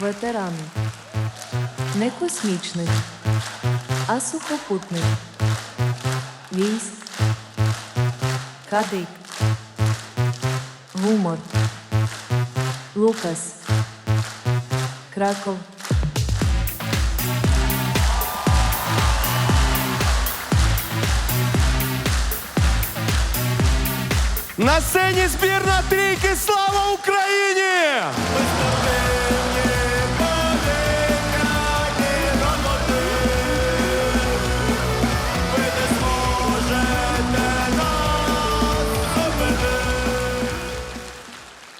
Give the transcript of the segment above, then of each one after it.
ветерани. Не космічних, а сухопутних. Військ, кадик, гумор, Лукас, Краков. На сцені збірна трійки Слава Україні!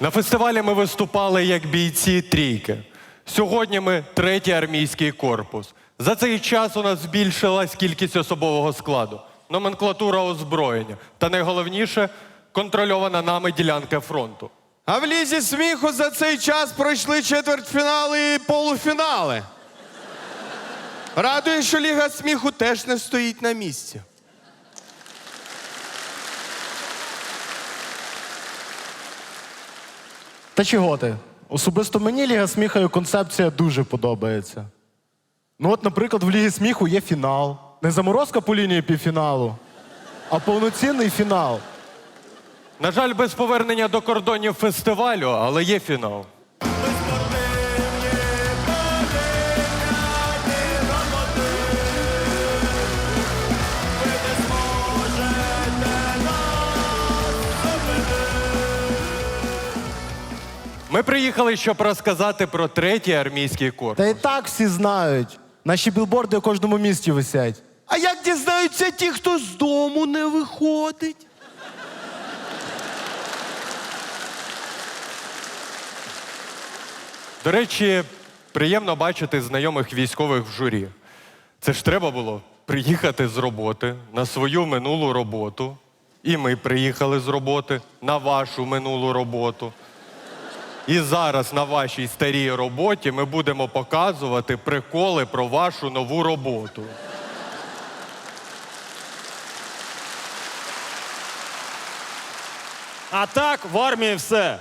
На фестивалі ми виступали як бійці трійки. Сьогодні ми третій армійський корпус. За цей час у нас збільшилась кількість особового складу, номенклатура озброєння та найголовніше контрольована нами ділянка фронту. А в лізі сміху за цей час пройшли четвертьфінали і полуфінали. Радує, що Ліга сміху теж не стоїть на місці. Та чого ти? Особисто мені Ліга сміха і концепція дуже подобається. Ну, от, наприклад, в Лігі сміху є фінал. Не заморозка по лінії півфіналу, а повноцінний фінал. На жаль, без повернення до кордонів фестивалю, але є фінал. Ми приїхали, щоб розказати про третій армійський корпус. Та і так всі знають. Наші білборди у кожному місті висять. А як дізнаються ті, хто з дому не виходить? До речі, приємно бачити знайомих військових в журі. Це ж треба було приїхати з роботи на свою минулу роботу. І ми приїхали з роботи на вашу минулу роботу. І зараз на вашій старій роботі ми будемо показувати приколи про вашу нову роботу. А так в армії все.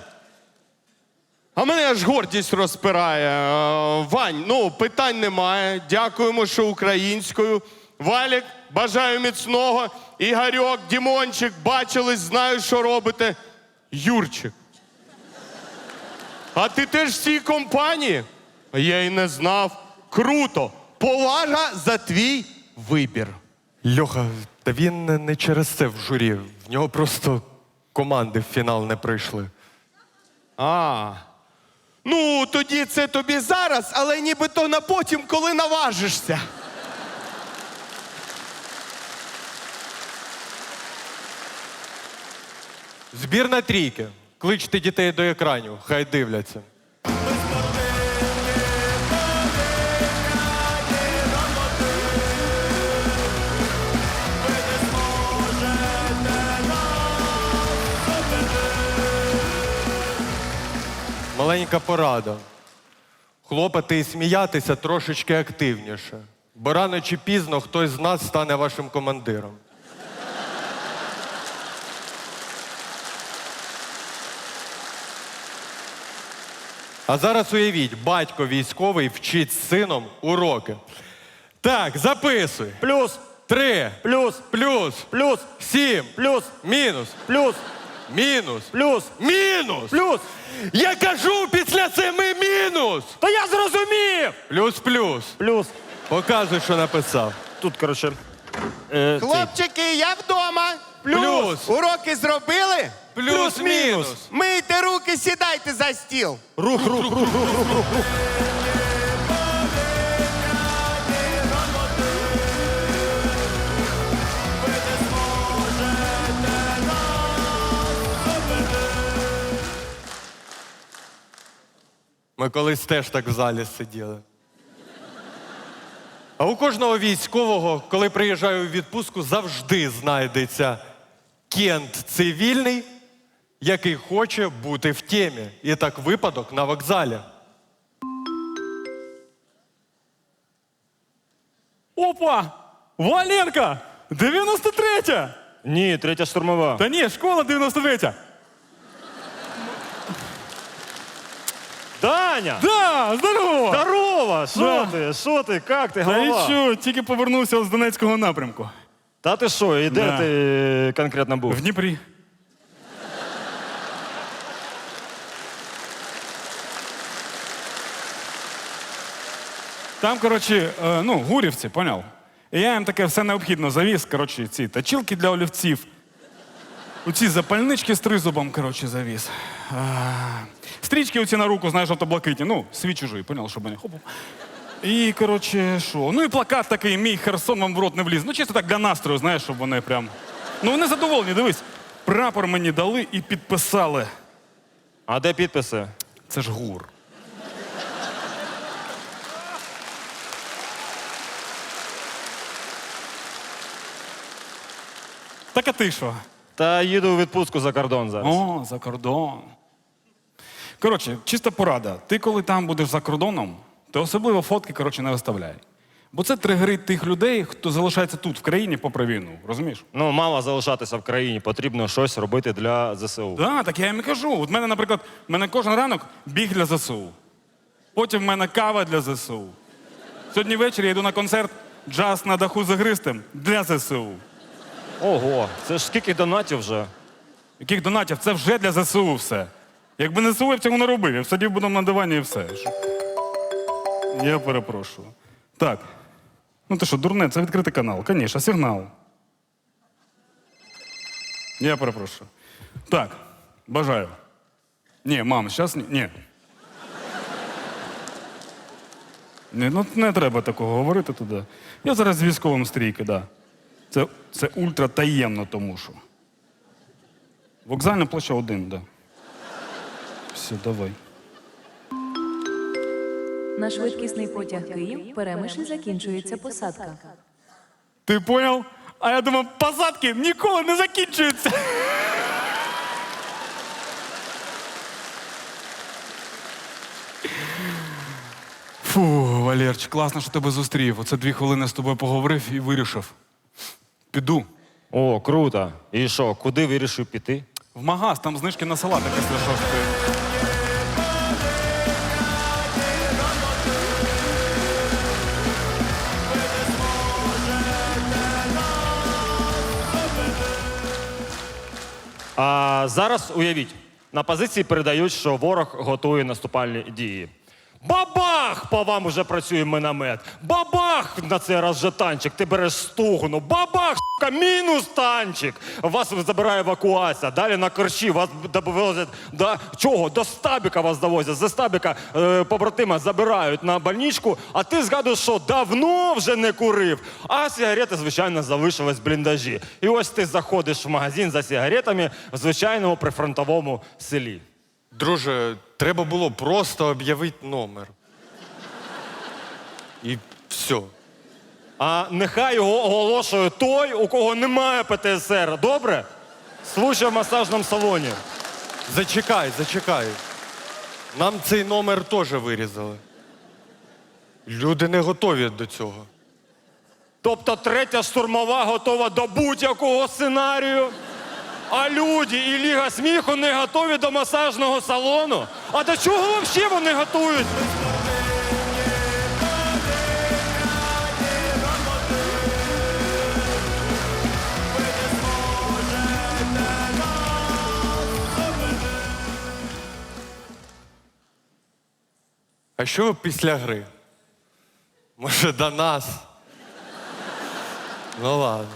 А мене аж гордість розпирає. Е, Вань, ну питань немає. Дякуємо, що українською. Валік, бажаю міцного. Ігорьок, Дімончик, бачились, знаю, що робите. Юрчик. А ти теж в цій компанії? Я й не знав. Круто. Повага за твій вибір. Льоха, та він не- не через це в журі. В нього просто команди в фінал не прийшли. А. Ну, тоді це тобі зараз, але нібито на потім, коли наважишся. Збірна трійки. Кличте дітей до екранів, хай дивляться. Маленька порада. Хлопати і сміятися трошечки активніше, бо рано чи пізно хтось з нас стане вашим командиром. А зараз уявіть, батько військовий вчить з сином уроки. Так, записуй. Плюс, Три. плюс, Плюс. плюс, Сім. плюс, Мінус. плюс, Мінус. плюс, Мінус. плюс. Я кажу після семи мінус. Та я зрозумів! Плюс плюс. Плюс. Показуй, що написав. Тут, коротше. Е, цей. Хлопчики, я вдома. Плюс. Уроки зробили? Плюс мінус. Мийте руки, сідайте за стіл. Рух, рух, рух, рух, рух, рух, Ми колись теж так в залі сиділи. А у кожного військового, коли приїжджаю у відпустку, завжди знайдеться кент цивільний, який хоче бути в темі. І так випадок на вокзалі. Опа! Валенка! 93-я! Ні, третя штурмова. Та ні, школа 93-я. Да, Ваня! Да, здорово! Здорово! Що Да. ти? Що ти? Як ти, Та голова? нічого, тільки повернувся з Донецького напрямку. Та ти що, і де Да. ти конкретно був? В Дніпрі. Там, коротше, е, ну, гурівці, поняв? І я їм таке все необхідно завіз, коротше, ці точилки для олівців. Оці запальнички з тризубом, коротше, завіз. А, Стрічки оці на руку, знаєш, жовто-блакитні. Ну, свій чужий, поняв, щоб вони хоп. І, коротше, що? Ну і плакат такий, мій Херсон вам в рот не вліз. Ну, чисто так для настрою, знаєш, щоб вони прям. Ну, вони задоволені, дивись. Прапор мені дали і підписали. А де підписи? Це ж гур. Так а ти що? Та їду у відпустку за кордон зараз. О, за кордон. Коротше, чиста порада. Ти коли там будеш за кордоном, ти особливо фотки коротше, не виставляй. Бо це тригерить тих людей, хто залишається тут, в країні, попри війну. Розумієш? Ну, мало залишатися в країні, потрібно щось робити для ЗСУ. Так, так я їм і кажу. От мене, наприклад, в мене кожен ранок біг для ЗСУ. Потім в мене кава для ЗСУ. Сьогодні ввечері я йду на концерт джаз на даху з ігристим для ЗСУ. Ого, це ж скільки донатів вже. Яких донатів? Це вже для ЗСУ все. Якби не ЗСУ, я б цього не робив. Я б сидів би на дивані і все. Я перепрошую. Так. Ну ти що, дурне, це відкритий канал. Звісно, сигнал. Я перепрошую. Так, бажаю. Ні, мам, зараз ні. Ні. Ні, ну не треба такого говорити туди. Я зараз з військовим стрійки, да. Це, це ультра таємно, тому що. Вокзальна площа один, да. Все, давай. На швидкісний потяг Київ Перемишль закінчується посадка. Ти поняв? А я думав, посадки ніколи не закінчуються. Фу, Валерч, класно, що тебе зустрів. Оце дві хвилини з тобою поговорив і вирішив. Піду. О, круто. І що, куди вирішив піти? В магаз, там знижки на салати після шостої. А зараз уявіть, на позиції передають, що ворог готує наступальні дії. Бабах! По вам уже працює міномет. Бабах! На цей раз вже танчик. Ти береш стугну. Бабах! сука, мінус танчик. Вас забирає евакуація. Далі на корчі вас довозять до чого? До стабіка вас довозять. З стабіка е, побратима забирають на больничку, а ти згадуєш, що давно вже не курив. А сигарети, звичайно, залишились в бліндажі. І ось ти заходиш в магазин за сигаретами в звичайному прифронтовому селі. Друже, треба було просто об'явити номер. І все. А нехай його оголошує той, у кого немає ПТСР. Добре? Случай в масажному салоні. Зачекай, зачекай. Нам цей номер теж вирізали. Люди не готові до цього. Тобто третя штурмова готова до будь-якого сценарію. А люди і Ліга сміху не готові до масажного салону. А до чого взагалі вони готують? А що після гри? Може, до нас? Ну ладно.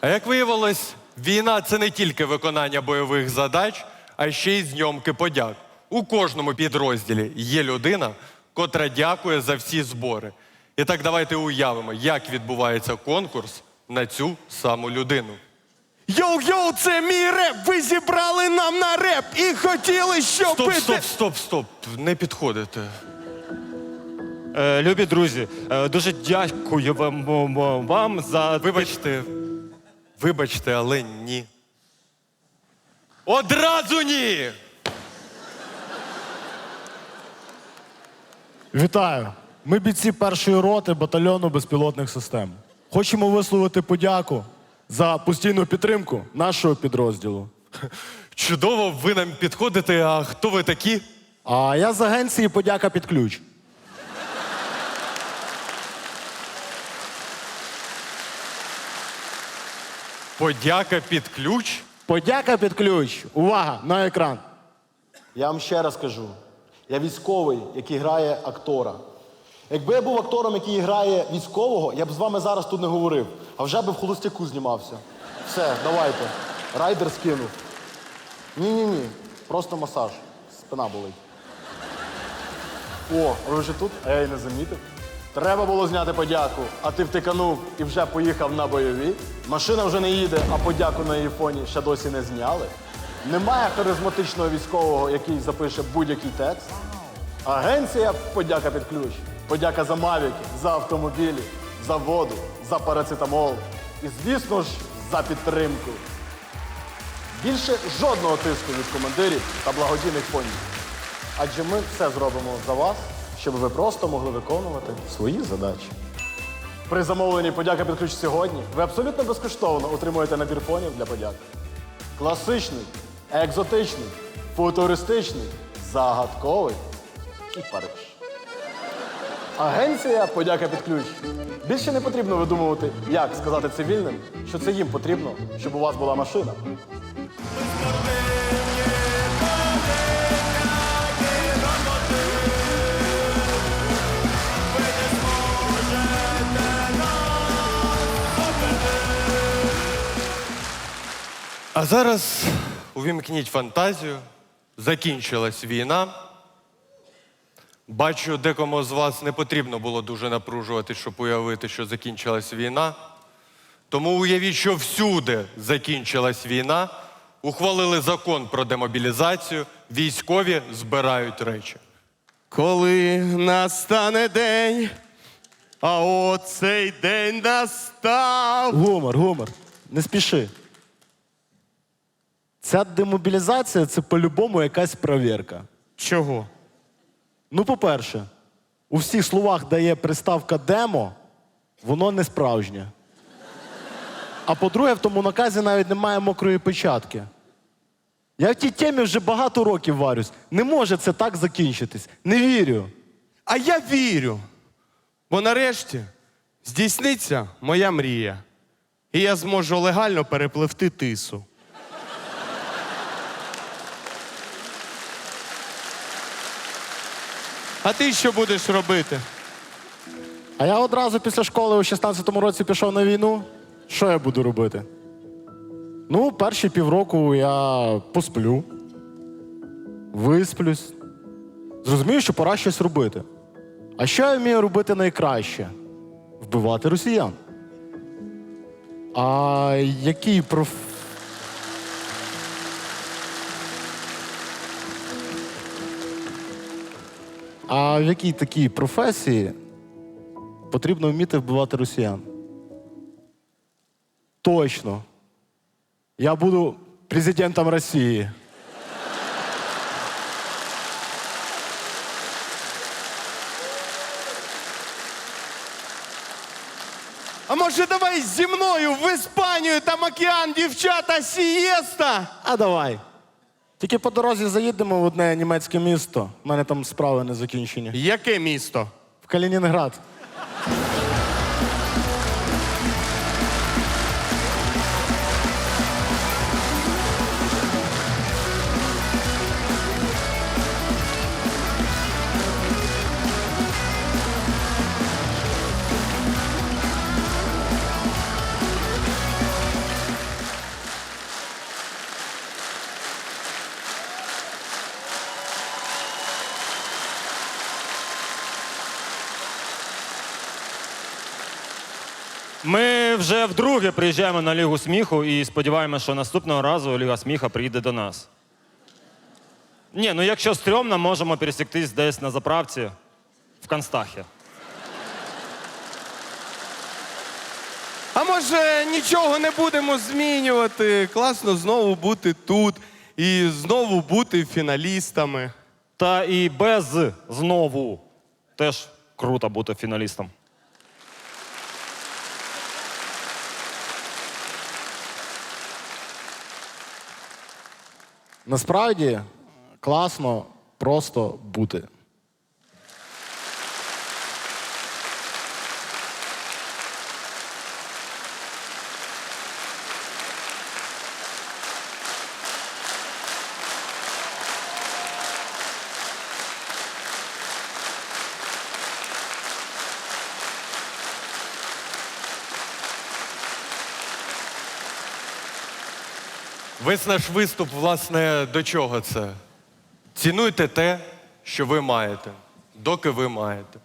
А як виявилось, війна це не тільки виконання бойових задач, а ще й зйомки подяк. У кожному підрозділі є людина, котра дякує за всі збори. І так давайте уявимо, як відбувається конкурс на цю саму людину. Йоу-йоу, це мій реп! Ви зібрали нам на реп і хотіли, щоб Стоп, стоп, стоп, стоп. Не підходите. Е, любі друзі, е, дуже дякую вам, за Вибачте, вибачте, але ні. Одразу ні! Вітаю! Ми бійці першої роти батальйону безпілотних систем. Хочемо висловити подяку за постійну підтримку нашого підрозділу. Чудово, ви нам підходите. А хто ви такі? А я з агенції подяка під ключ. Подяка під ключ. Подяка під ключ. Увага на екран. Я вам ще раз кажу: я військовий, який грає актора. Якби я був актором, який грає військового, я б з вами зараз тут не говорив, а вже би в холостяку знімався. Все, давайте. Райдер скинув. Ні-ні-ні. Просто масаж. Спина болить. О, ви вже тут? А я й не замітив. Треба було зняти подяку, а ти втиканув і вже поїхав на бойові. Машина вже не їде, а подяку на її фоні ще досі не зняли. Немає харизматичного військового, який запише будь-який текст. Агенція подяка під ключ. Подяка за мавіки, за автомобілі, за воду, за парацетамол. І, звісно ж, за підтримку. Більше жодного тиску від командирів та благодійних фондів. Адже ми все зробимо за вас, щоб ви просто могли виконувати свої задачі. При замовленні подяка під ключ сьогодні ви абсолютно безкоштовно отримуєте набір фонів для подяки. Класичний, екзотичний, футуристичний, загадковий і Париж. Агенція подяка під ключ. Більше не потрібно видумувати, як сказати цивільним, що це їм потрібно, щоб у вас була машина. А зараз увімкніть фантазію. Закінчилась війна. Бачу, декому з вас не потрібно було дуже напружувати, щоб уявити, що закінчилась війна. Тому уявіть, що всюди закінчилась війна, ухвалили закон про демобілізацію, військові збирають речі. Коли настане день, а оцей день настав. Гумор, гумор. Не спіши. Ця демобілізація це по-любому якась провірка. Чого? Ну, по-перше, у всіх словах дає приставка демо, воно не справжнє. А по-друге, в тому наказі навіть немає мокрої печатки. Я в тій темі вже багато років варюсь. Не може це так закінчитись. Не вірю. А я вірю. Бо нарешті здійсниться моя мрія. І я зможу легально перепливти тису. А ти що будеш робити? А я одразу після школи у 16-му році пішов на війну. Що я буду робити? Ну, перші півроку я посплю, висплюсь. Зрозумію, що пора щось робити. А що я вмію робити найкраще? Вбивати росіян. А який проф. А в якій такій професії потрібно вміти вбивати росіян? Точно. Я буду президентом Росії. А може давай зі мною в Іспанію, там океан, дівчата, сієста? А давай. Тільки по дорозі заїдемо в одне німецьке місто. У мене там справи не закінчені. Яке місто? В Калінінград. Ми вже вдруге приїжджаємо на Лігу сміху і сподіваємося, що наступного разу Ліга сміха приїде до нас. Ні, ну якщо стрьомно, можемо пересіктись десь на заправці в Констахі. А може нічого не будемо змінювати? Класно знову бути тут і знову бути фіналістами. Та і без знову теж круто бути фіналістом. Насправді класно просто бути. Весь наш виступ, власне, до чого це? Цінуйте те, що ви маєте, доки ви маєте.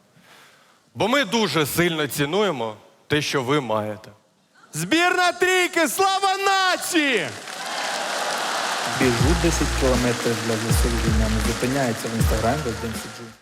Бо ми дуже сильно цінуємо те, що ви маєте. Збірна трійки, слава нації! Біжу 10 кілометрів для засудження, не зупиняється в інстаграмі, день сиджу.